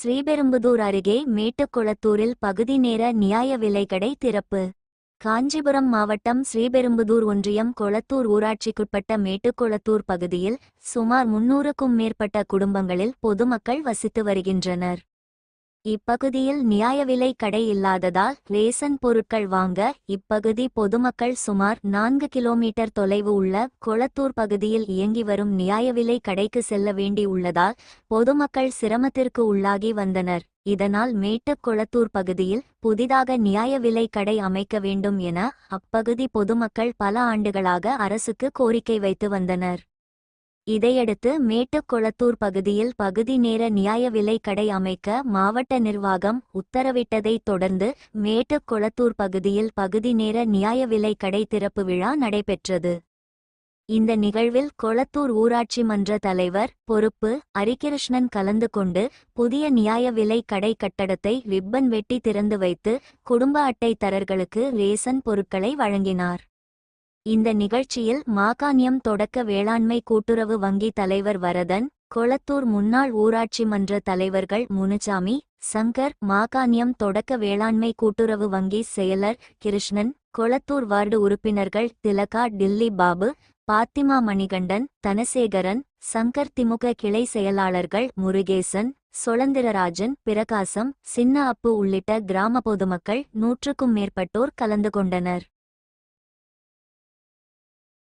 ஸ்ரீபெரும்புதூர் அருகே மேட்டுக்குளத்தூரில் பகுதி நேர நியாய விலைக்கடை திறப்பு. காஞ்சிபுரம் மாவட்டம் ஸ்ரீபெரும்புதூர் ஒன்றியம் கொளத்தூர் ஊராட்சிக்குட்பட்ட மேட்டுக்குளத்தூர் பகுதியில் சுமார் முன்னூறுக்கும் மேற்பட்ட குடும்பங்களில் பொதுமக்கள் வசித்து வருகின்றனர். இப்பகுதியில் நியாய விலை கடை இல்லாததால் ரேசன் பொருட்கள் வாங்க இப்பகுதி பொதுமக்கள் சுமார் நான்கு கிலோமீட்டர் தொலைவு உள்ள கொளத்தூர் பகுதியில் இயங்கி வரும் நியாய விலை கடைக்கு செல்ல வேண்டியுள்ளதால் பொதுமக்கள் சிரமத்திற்கு உள்ளாகி வந்தனர். இதனால் மேட்டுக் கொளத்தூர் பகுதியில் புதிதாக நியாய விலை கடை அமைக்க வேண்டும் என அப்பகுதி பொதுமக்கள் பல ஆண்டுகளாக அரசுக்கு கோரிக்கை வைத்து வந்தனர். இதையடுத்து மேட்டுக்குளத்தூர் பகுதியில் பகுதி நேர நியாய விலை கடை அமைக்க மாவட்ட நிர்வாகம் உத்தரவிட்டதைத் தொடர்ந்து மேட்டுக்குளத்தூர் பகுதியில் பகுதி நேர நியாய விலை கடை திறப்பு விழா நடைபெற்றது. இந்த நிகழ்வில் கொளத்தூர் ஊராட்சி மன்ற தலைவர் பொறுப்பு அரிகிருஷ்ணன் கலந்து கொண்டு புதிய நியாய விலை கடை கட்டடத்தை ரிப்பன் வெட்டி திறந்து வைத்து குடும்ப அட்டைதாரர்களுக்கு ரேசன் பொருட்களை வழங்கினார். இந்த நிகழ்ச்சியில் மாகாணியம் தொடக்க வேளாண்மை கூட்டுறவு வங்கி தலைவர் வரதன் கொளத்தூர் முன்னாள் ஊராட்சி மன்ற தலைவர்கள் முனுசாமி சங்கர் மாகாணியம் தொடக்க வேளாண்மை கூட்டுறவு வங்கி செயலர் கிருஷ்ணன் கொளத்தூர் வார்டு உறுப்பினர்கள் திலகா டில்லி பாபு பாத்திமா மணிகண்டன் தனசேகரன் சங்கர் திமுக கிளை செயலாளர்கள் முருகேசன் சுழந்திரராஜன் பிரகாசம் சின்ன அப்பு உள்ளிட்ட கிராம பொதுமக்கள் நூற்றுக்கும் மேற்பட்டோர் கலந்து கொண்டனர்.